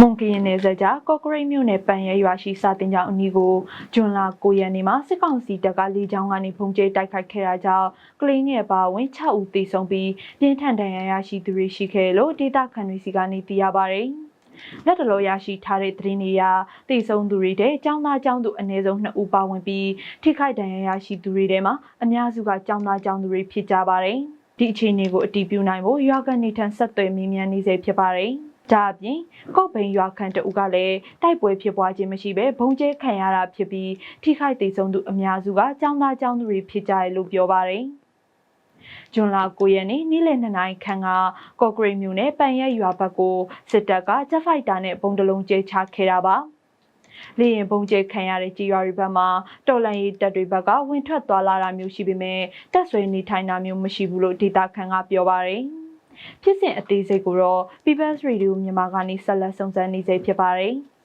မွန်ကရင်နယ်စပ်ကြားကော့ကရိတ်မြို့နယ်ပန်ရဲရွာရှိစာတင်ကြောင်းအနီးကိုဂျွန်လာ9ရက်နေ့မှာစစ်ကောင်စီတပ်ကလေကြောင်းကနေပုံကျဲတိုက်ခိုက်ခဲ့တာကြောင့်ကလေးငယ်ပါဝင်6ဦးသေဆုံးပြီးပြင်းထန်ဒဏ်ရာရရှိသူတွေရှိခဲ့လို့ဒေသခံတွေစီကနေသိရပါတယ်။လက်တလောရရှိထားတဲ့သတင်းတွေအရသေဆုံးသူတွေတဲ့အကြောင်းသားအကြောင်းသူအနည်းဆုံး2ဦးပါဝင်ပြီးထိခိုက်ဒဏ်ရာရရှိသူတွေထဲမှာအများစုကအကြောင်းသားအကြောင်းသူတွေဖြစ်ကြပါတယ်။ဒီအခြေအနေကိုအတည်ပြုနိုင်ဖို့ရွာကနေထံဆက်သွယ်မေးမြန်းနေစေဖြစ်ပါတယ်။ ဒါအပြင်ကော့ဘိန်ရွာခန့်တအုပ်ကလည်းတိုက်ပွဲဖြစ်ပွားခြင်းမရှိဘဲဘုံကျဲခံရတာဖြစ်ပြီးထိခိုက်ဒေဆုံးသူအများစုကចောင်းသားចောင်းသူတွေဖြစ်ကြတယ်လို့ပြောပါတယ်။ဂျွန်လာ9ရက်နေ့နေ့လယ်2နာရီခန့်ကကော့ဂရိတ်မြို့နယ်ပန်ရက်ရွာဘက်ကိုစစ်တပ်ကဂျက်ဖိုက်တာနဲ့ပုံတလုံးကျဲချခဲ့တာပါ။လေရင်ပုံကျဲခံရတဲ့ကြေးရွာတွေဘက်မှာတော်လန်ရေးတပ်တွေဘက်ကဝင်ထွက်သွားလာတာမျိုးရှိပေမဲ့တက်ဆွေနေထိုင်တာမျိုးမရှိဘူးလို့ဒေတာခန်ကပြောပါတယ်။ ဖြစ်စဉ်အသေးစိတ်ကိုတော့ People's Radio မြန်မာကနေဆက်လက်စုံစမ်းနေစေဖြစ်ပါတယ်။